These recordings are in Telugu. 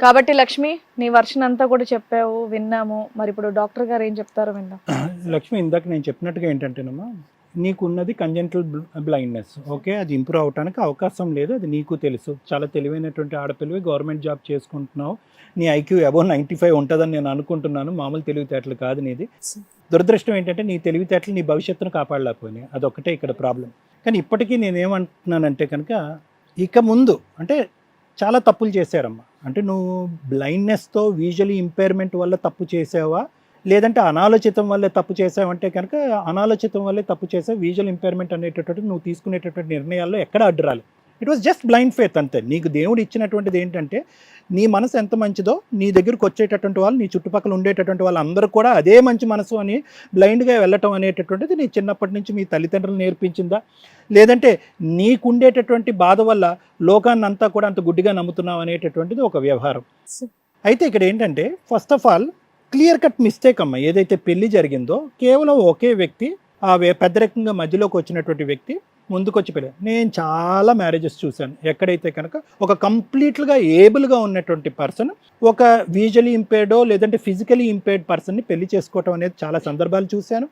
కాబట్టి లక్ష్మి నీ వర్షన్ అంతా కూడా చెప్పావు విన్నాము. మరి ఇప్పుడు డాక్టర్ గారు ఏం చెప్తారో విందాం. లక్ష్మి ఇందాక నేను చెప్పినట్టుగా ఏంటంటేనమ్మా నీకున్నది కంజెంటల్ బ్లైండ్నెస్ ఓకే? అది ఇంప్రూవ్ అవడానికి అవకాశం లేదు అది నీకు తెలుసు. చాలా తెలివైనటువంటి ఆడపిల్లవి గవర్నమెంట్ జాబ్ చేసుకుంటున్నావు. నీ ఐక్యూ అబౌ నైంటీ ఫైవ్ ఉంటుందని నేను అనుకుంటున్నాను. మామూలు తెలివితేటలు కాదు నీది. దురదృష్టం ఏంటంటే నీ తెలివితేటలు నీ భవిష్యత్తును కాపాడలేకపోయినాయి. అదొకటే ఇక్కడ ప్రాబ్లం కానీ ఇప్పటికీ నేనేమంటున్నానంటే కనుక ఇక ముందు అంటే చాలా తప్పులు చేశారమ్మా. అంటే నువ్వు బ్లైండ్నెస్తో విజువలీ ఇంపైర్మెంట్ వల్ల తప్పు చేసావా? లేదంటే అనాలోచితం వల్లే తప్పు చేసావంటే కనుక అనాలోచితం వల్లే తప్పు చేసావు విజువల్ ఇంపైర్మెంట్ అనేటటువంటి నువ్వు తీసుకునేటటువంటి నిర్ణయాల్లో ఎక్కడ అడ్డురాలి it was just blind faith అంతే. నీకు దేవుడు ఇచ్చినటువంటిది ఏంటంటే నీ మనసు ఎంత మంచిదో నీ దగ్గరకు వచ్చేటటువంటి వాళ్ళు నీ చుట్టుపక్కల ఉండేటటువంటి వాళ్ళందరూ కూడా అదే మంచి మనసు అని బ్లైండ్గా వెళ్ళటం అనేటటువంటిది నీ చిన్నప్పటి నుంచి మీ తల్లిదండ్రులు నేర్పించిందా? లేదంటే నీకుండేటటువంటి బాధ వల్ల లోకాన్ని అంతా కూడా అంత గుడ్డిగా నమ్ముతున్నావు అనేటటువంటిది ఒక వ్యవహారం. అయితే ఇక్కడ ఏంటంటే first of all clear cut mistake అమ్మ. ఏదైతే పెళ్ళి జరిగిందో కేవలం ఒకే వ్యక్తి ఆ వే- మధ్యలోకి వచ్చినటువంటి వ్యక్తి ముందుకొచ్చి పెళ్ళి నేను చాలా మ్యారేజెస్ చూశాను. ఎక్కడైతే కనుక ఒక కంప్లీట్గా ఏబుల్గా ఉన్నటువంటి పర్సన్ ఒక విజువలీ ఇంపేర్డో లేదంటే ఫిజికలీ ఇంపేర్డ్ పర్సన్ని పెళ్ళి చేసుకోవటం అనేది చాలా సందర్భాలు చూశాను.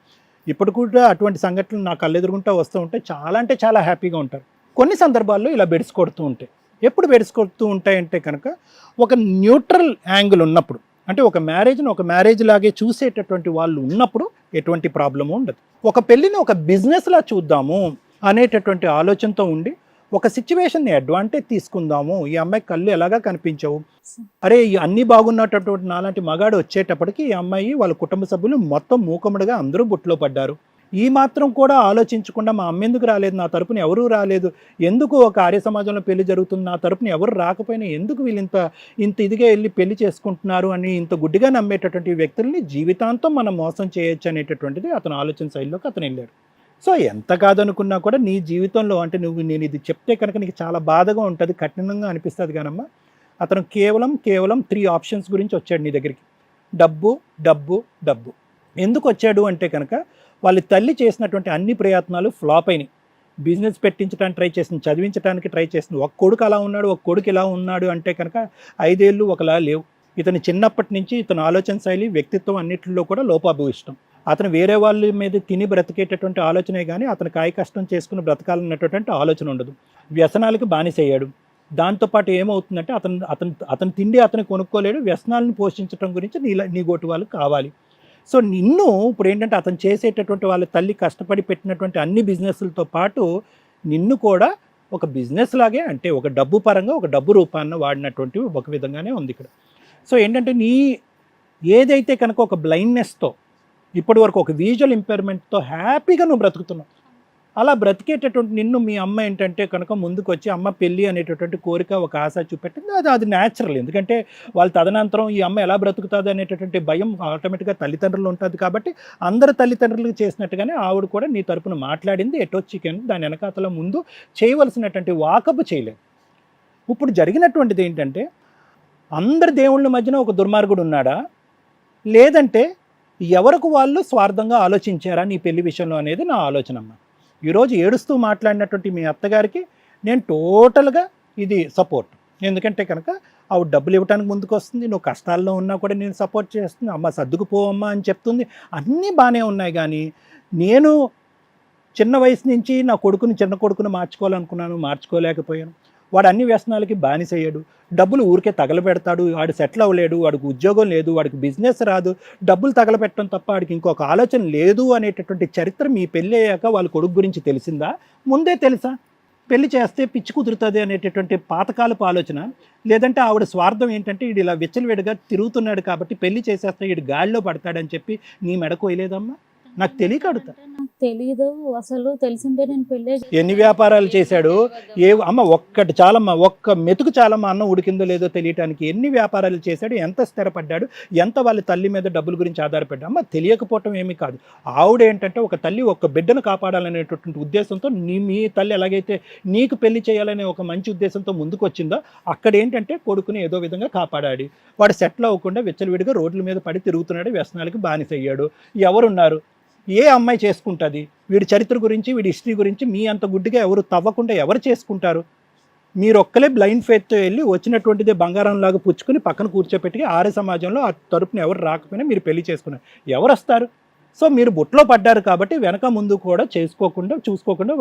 ఇప్పుడు కూడా అటువంటి సంఘటనలు నా కళ్ళెదురుగుంటా వస్తూ ఉంటే చాలా అంటే చాలా హ్యాపీగా ఉంటారు. కొన్ని సందర్భాల్లో ఇలా బెడిసి కొడుతూ ఉంటాయి. ఎప్పుడు బెడిసి కొడుతూ ఉంటాయంటే కనుక ఒక న్యూట్రల్ యాంగిల్ ఉన్నప్పుడు అంటే ఒక మ్యారేజ్ని ఒక మ్యారేజ్ లాగే చూసేటటువంటి వాళ్ళు ఉన్నప్పుడు ఎటువంటి ప్రాబ్లము ఉండదు. ఒక పెళ్ళిని ఒక బిజినెస్లా చూద్దాము అనేటటువంటి ఆలోచనతో ఉండి ఒక సిచ్యువేషన్ని అడ్వాంటేజ్ తీసుకుందాము. ఈ అమ్మాయి కళ్ళు ఎలాగా కనిపించవు? అరే ఈ అన్ని బాగున్నటువంటి నాలాంటి మగాడు వచ్చేటప్పటికి ఈ అమ్మాయి వాళ్ళ కుటుంబ సభ్యులు మొత్తం మూకముడిగా అందరూ బుట్లో పడ్డారు. ఈ మాత్రం కూడా ఆలోచించకుండా మా అమ్మ ఎందుకు రాలేదు నా తరపున ఎవరూ రాలేదు ఎందుకు ఒక ఆర్య సమాజంలో పెళ్ళి జరుగుతుంది నా తరపున ఎవరు రాకపోయినా ఎందుకు వీళ్ళు ఇంత ఇంత ఇదిగా వెళ్ళి పెళ్ళి చేసుకుంటున్నారు అని ఇంత గుడ్డిగా నమ్మేటటువంటి వ్యక్తుల్ని జీవితాంతం మనం మోసం చేయొచ్చు అనేటటువంటిది అతను ఆలోచన శైలిలోకి అతను వెళ్ళాడు. సో ఎంత కాదనుకున్నా కూడా నీ జీవితంలో అంటే నువ్వు నేను ఇది చెప్తే కనుక నీకు చాలా బాధగా ఉంటుంది కఠినంగా అనిపిస్తుంది కానమ్మా. అతను కేవలం కేవలం త్రీ ఆప్షన్స్ గురించి వచ్చాడు నీ దగ్గరికి. డబ్బు డబ్బు డబ్బు. ఎందుకు వచ్చాడు అంటే కనుక వాళ్ళ తల్లి చేసినటువంటి అన్ని ప్రయత్నాలు ఫ్లాప్ అయినాయి. బిజినెస్ పెట్టించడానికి ట్రై చేసింది చదివించడానికి ట్రై చేసింది. ఒక కొడుకు అలా ఉన్నాడు ఒక కొడుకు ఇలా ఉన్నాడు అంటే కనుక ఐదేళ్ళు ఒకలా లేవు. ఇతను చిన్నప్పటి నుంచి ఇతను ఆలోచన శైలి వ్యక్తిత్వం అన్నిటిలో కూడా లోపాభూయిష్టం అతను వేరే వాళ్ళ మీద తిని బ్రతికేటటువంటి ఆలోచనే కానీ అతను కాయ కష్టం చేసుకుని బ్రతకాలన్నటువంటి ఆలోచన ఉండదు. వ్యసనాలకు బానిసయ్యాడు. దాంతోపాటు ఏమవుతుందంటే అతను అతను అతను తిండి అతను కొనుక్కోలేడు. వ్యసనాలను పోషించడం గురించి నీ నీ గోటు వాళ్ళు కావాలి. సో నిన్ను ఇప్పుడు ఏంటంటే అతను చేసేటటువంటి వాళ్ళ తల్లి కష్టపడి పెట్టినటువంటి అన్ని బిజినెస్లతో పాటు నిన్ను కూడా ఒక బిజినెస్ లాగే అంటే ఒక డబ్బు పరంగా ఒక డబ్బు రూపాన్ని వాడినటువంటి ఒక విధంగానే ఉంది ఇక్కడ. సో ఏంటంటే నీ ఏదైతే కనుక ఒక బ్లైండ్నెస్తో ఇప్పటి వరకు ఒక విజువల్ ఇంపైర్మెంట్తో హ్యాపీగా నువ్వు బ్రతుకుతున్నావు. అలా బ్రతికేటటువంటి నిన్ను మీ అమ్మ ఏంటంటే కనుక ముందుకు వచ్చి అమ్మ పెళ్ళి అనేటటువంటి కోరిక ఒక ఆశ చూపెట్టింది. అది అది న్యాచురల్ ఎందుకంటే వాళ్ళ తదనంతరం ఈ అమ్మ ఎలా బ్రతుకుతుంది అనేటటువంటి భయం ఆటోమేటిక్గా తల్లిదండ్రులు ఉంటుంది కాబట్టి అందరు తల్లిదండ్రులకు చేసినట్టుగానే ఆవిడ కూడా నీ తరపున మాట్లాడింది. ఎటో చికెన్ దాని వెనకాతల ముందు చేయవలసినటువంటి వాకపు చేయలేదు. ఇప్పుడు జరిగినటువంటిది ఏంటంటే అందరి దేవుళ్ళ మధ్యన ఒక దుర్మార్గుడు ఉన్నాడా? లేదంటే ఎవరికి వాళ్ళు స్వార్థంగా ఆలోచించారా? నీ పెళ్ళి విషయంలో అనేది నా ఆలోచన అమ్మ ఈరోజు ఏడుస్తూ మాట్లాడినటువంటి మీ అత్తగారికి నేను టోటల్గా ఇది సపోర్ట్. ఎందుకంటే కనుక ఆవిడ డబ్బులు ఇవ్వడానికి ముందుకు వస్తుంది నువ్వు కష్టాల్లో ఉన్నా కూడా నేను సపోర్ట్ చేస్తుంది అమ్మ సర్దుకుపోవమ్మా అని చెప్తుంది. అన్నీ బాగానే ఉన్నాయి కానీ నేను చిన్న వయసు నుంచి నా కొడుకుని చిన్న కొడుకుని మార్చుకోవాలనుకున్నాను మార్చుకోలేకపోయాను. వాడు అన్ని వ్యసనాలకి బానిసయ్యాడు. డబ్బులు ఊరికే తగలబెడతాడు. వాడు సెటిల్ అవ్వలేడు. వాడికి ఉద్యోగం లేదు. వాడికి బిజినెస్ రాదు. డబ్బులు తగలబెట్టడం తప్ప వాడికి ఇంకొక ఆలోచన లేదు అనేటటువంటి చరిత్ర మీ పెళ్ళి అయ్యాక వాళ్ళ కొడుకు గురించి తెలిసిందా? ముందే తెలుసా? పెళ్ళి చేస్తే పిచ్చి కుదురుతుంది అనేటటువంటి పాతకాలపు ఆలోచన. లేదంటే ఆవిడ స్వార్థం ఏంటంటే వీడు ఇలా విచ్చలవిడిగా తిరుగుతున్నాడు కాబట్టి పెళ్ళి చేసేస్తే వీడు గాలిలో పడతాడని చెప్పి నీ మెడకు వేయలేదమ్మా? నాకు తెలియక అడుగుతా. తెలీదు. అసలు తెలిసిందే నేను పెళ్ళే ఎన్ని వ్యాపారాలు చేశాడు? ఏ అమ్మ ఒక్కటి చాలమ్మా ఒక్క మెతుకు చాలమ్మా అన్నం ఉడికిందో లేదో తెలియటానికి ఎన్ని వ్యాపారాలు చేశాడు? ఎంత స్థిరపడ్డాడు? ఎంత వాళ్ళ తల్లి మీద డబ్బుల గురించి ఆధారపడ్డా అమ్మ తెలియకపోవటం ఏమీ కాదు. ఆవిడ ఏంటంటే ఒక తల్లి ఒక బిడ్డను కాపాడాలనేటటువంటి ఉద్దేశంతో నీ మీ తల్లి ఎలాగైతే నీకు పెళ్ళి చేయాలనే ఒక మంచి ఉద్దేశంతో ముందుకు వచ్చిందో అక్కడ ఏంటంటే కొడుకుని ఏదో విధంగా కాపాడాడు. వాడు సెటిల్ అవ్వకుండా విచ్చలవిడిగా రోడ్ల మీద పడి తిరుగుతున్నాడు వ్యసనాలకి బానిసయ్యాడు. ఎవరున్నారు? ఏ అమ్మాయి చేసుకుంటుంది? వీడి చరిత్ర గురించి వీడి హిస్టరీ గురించి మీ అంత గుడ్డిగా ఎవరు తవ్వకుండా ఎవరు చేసుకుంటారు? మీరు ఒక్కలే బ్లైండ్ ఫేత్తో వెళ్ళి వచ్చినటువంటిదే బంగారం లాగా పుచ్చుకుని పక్కన కూర్చోపెట్టి ఆర్య సమాజంలో ఆ తరపున ఎవరు రాకపోయినా మీరు పెళ్ళి చేసుకున్నారు. ఎవరు వస్తారు సో మీరు బుట్లో పడ్డారు కాబట్టి వెనక ముందు కూడా చేసుకోకుండా చూసుకోకుండా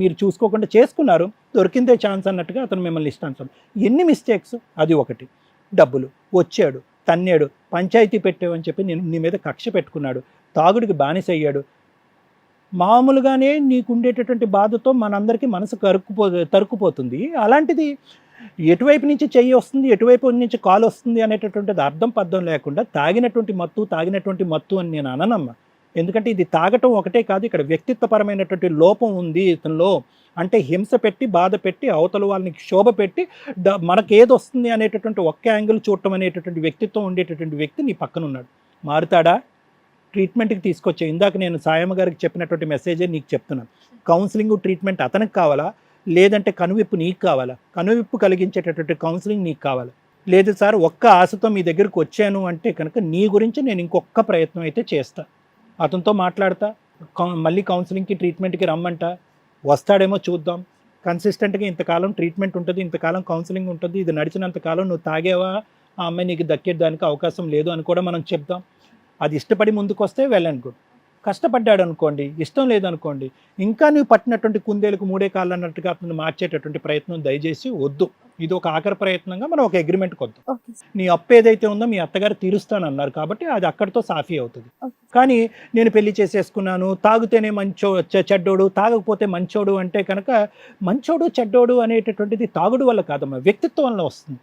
మీరు చూసుకోకుండా చేసుకున్నారు. దొరికిందే ఛాన్స్ అన్నట్టుగా అతను మిమ్మల్ని ఇష్టానుసారం. ఎన్ని మిస్టేక్స్ అది ఒకటి. డబ్బులు. వచ్చాడు. తన్నాడు పంచాయతీ పెట్టావని చెప్పి నేను నీ మీద కక్ష పెట్టుకున్నాడు. తాగుడికి బానిస అయ్యాడు. మామూలుగానే నీకుండేటటువంటి బాధతో మనందరికీ మనసు కరుక్కుపో తరుక్కుపోతుంది. అలాంటిది ఎటువైపు నుంచి చెయ్యి వస్తుంది ఎటువైపు నుంచి కాలు వస్తుంది అనేటటువంటిది అర్థం పద్ధం లేకుండా తాగినటువంటి మత్తు తాగినటువంటి మత్తు అని నేను అననమ్మా. ఎందుకంటే ఇది తాగటం ఒకటే కాదు ఇక్కడ వ్యక్తిత్వపరమైనటువంటి లోపం ఉంది ఇతనిలో. అంటే హింస పెట్టి బాధ పెట్టి అవతల వాళ్ళని క్షోభ పెట్టి ద వస్తుంది అనేటటువంటి ఒక్క యాంగిల్ చూడటం అనేటటువంటి వ్యక్తిత్వం ఉండేటటువంటి వ్యక్తి నీ పక్కన ఉన్నాడు మారుతాడా? ట్రీట్మెంట్కి తీసుకొచ్చే ఇందాక నేను సాయమ్మ గారికి చెప్పినటువంటి మెసేజే నీకు చెప్తున్నాను. కౌన్సిలింగ్ ట్రీట్మెంట్ అతనికి కావాలా? లేదంటే కనువిప్పు నీకు కావాలా? కనువిప్పు కలిగించేటటువంటి కౌన్సిలింగ్ నీకు కావాలా? లేదు సార్ ఒక్క ఆశతో మీ దగ్గరికి వచ్చాను అంటే కనుక నీ గురించి నేను ఇంకొక ప్రయత్నం అయితే చేస్తాను అతనితో మాట్లాడతా మళ్ళీ కౌన్సిలింగ్కి ట్రీట్మెంట్కి రమ్మంట. వస్తాడేమో చూద్దాం. కన్సిస్టెంట్గా ఇంతకాలం ట్రీట్మెంట్ ఉంటుంది ఇంతకాలం కౌన్సిలింగ్ ఉంటుంది ఇది నడిచినంతకాలం నువ్వు తాగేవా? ఆ అమ్మాయి నీకు దక్కేదానికి అవకాశం లేదు అని కూడా మనం చెప్దాం. అది ఇష్టపడి ముందుకు వస్తే వెళ్ళండి గుడ్. కష్టపడ్డాడు అనుకోండి ఇష్టం లేదనుకోండి ఇంకా నువ్వు పట్టినటువంటి కుందేలకు మూడే కాళ్ళు అన్నట్టుగా అతను మార్చేటటువంటి ప్రయత్నం దయచేసి వద్దు. ఇది ఒక ఆఖరి ప్రయత్నంగా మనం ఒక ఓకే సార్. నీ అప్పు ఏదైతే ఉందో మీ అత్తగారు తీరుస్తానన్నారు కాబట్టి అది అక్కడితో సాఫీ అవుతుంది. కానీ నేను పెళ్ళి చేసేసుకున్నాను తాగితేనే మంచో చెడ్డోడు తాగకపోతే మంచోడు అంటే కనుక మంచోడు చెడ్డోడు అనేటటువంటిది తాగుడు వల్ల కాదమ్మా వ్యక్తిత్వం వల్ల వస్తుంది.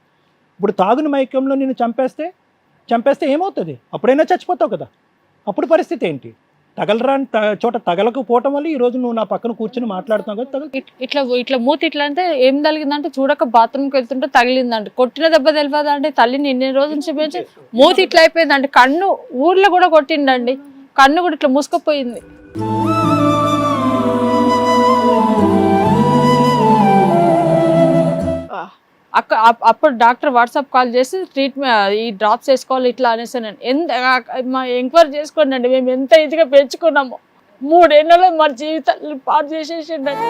ఇప్పుడు తాగుని మైకంలో నేను చంపేస్తే చంపేస్తే ఏమవుతుంది? అప్పుడైనా చచ్చిపోతావు కదా. అప్పుడు పరిస్థితి ఏంటి? తగలరాని త- చోట తగలకపోవటం వల్ల ఈ రోజు నువ్వు నా పక్కన కూర్చుని మాట్లాడుతున్నావు కదా తగల ఇట్లా ఇట్లా మూతి ఇట్లా అంటే ఏం తగిలిందంటే చూడక బాత్రూమ్కి వెళ్తుంటే తగిలిందంటే కొట్టిన దెబ్బ తెలియదా అంటే తల్లిని ఎన్ని రోజుల నుంచి పెంచి మూతి ఇట్లా అయిపోయిందండి. కన్ను ఊర్లో కూడా కొట్టిండండి. కన్ను కూడా ఇట్లా మూసుకుపోయింది. అక్క అప్- అప్పుడు డాక్టర్ వాట్సాప్ కాల్ చేసి ట్రీట్మెంట్ ఈ డ్రాప్స్ వేసుకోవాలి ఇట్లా అనేసి నేను ఎంత మా ఎంక్వైరీ చేసుకోండి అండి మేము ఎంత ఇదిగా పెంచుకున్నాము. మూడేళ్ళలో మా జీవితాలు పాడు చేసేసిండండి.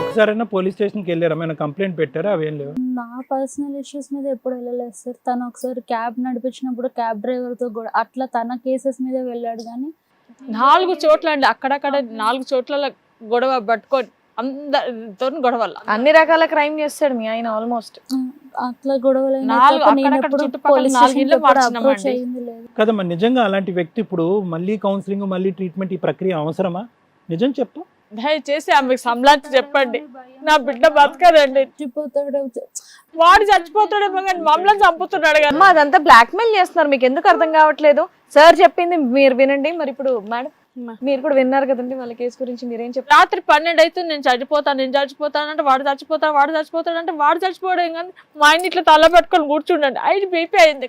ఒకసారైనా పోలీస్ స్టేషన్కి వెళ్ళారు? ఏమైనా కంప్లైంట్ పెట్టారా? అవేం లేవు. నా పర్సనల్ ఇష్యూస్ మీద ఎప్పుడు వెళ్ళలేదు సార్. తను ఒకసారి క్యాబ్ నడిపించినప్పుడు క్యాబ్ డ్రైవర్తో కూడా అట్లా తన కేసెస్ మీద వెళ్ళాడు కానీ నాలుగు చోట్ల అండి. అక్కడక్కడ నాలుగు చోట్ల గొడవ పట్టుకొని అందరితో గొడవల. అన్ని రకాల క్రైమ్ చేస్తాడు మీ ఆయన ఆల్మోస్ట్. అట్లా గొడవలు కదమ్మా నిజంగా అలాంటి వ్యక్తి ఇప్పుడు మళ్ళీ కౌన్సిలింగ్ మళ్ళీ ట్రీట్మెంట్ ఈ ప్రక్రియ అవసరమా? నిజం చెప్పు. దయచేసి ఆమెకు సంలాంటి చెప్పండి. నా బిడ్డ బతకదండి. చచ్చిపోతాడు వాడు చచ్చిపోతాడేమో కానీ మమ్మల్ని చంపుతున్నాడు కదా. అమ్మా అదంతా బ్లాక్మెయిల్ చేస్తున్నారు. మీకు ఎందుకు అర్థం కావట్లేదు? సార్ చెప్పింది మీరు వినండి. మరి ఇప్పుడు మేడం మీరు కూడా విన్నారు కదండి వాళ్ళ కేసు గురించి మీరేం చెప్పారు రాత్రి పన్నెండు అయితే నేను చచ్చిపోతాను నేను చచ్చిపోతాను అంటే వాడు చచ్చిపోతాడు వాడు చచ్చిపోతాడు అంటే వాడు చచ్చిపోవడం కానీ మా ఆయన ఇట్లా తల పెట్టుకొని కూర్చుండండి. ఆయన బీపీ అయింది.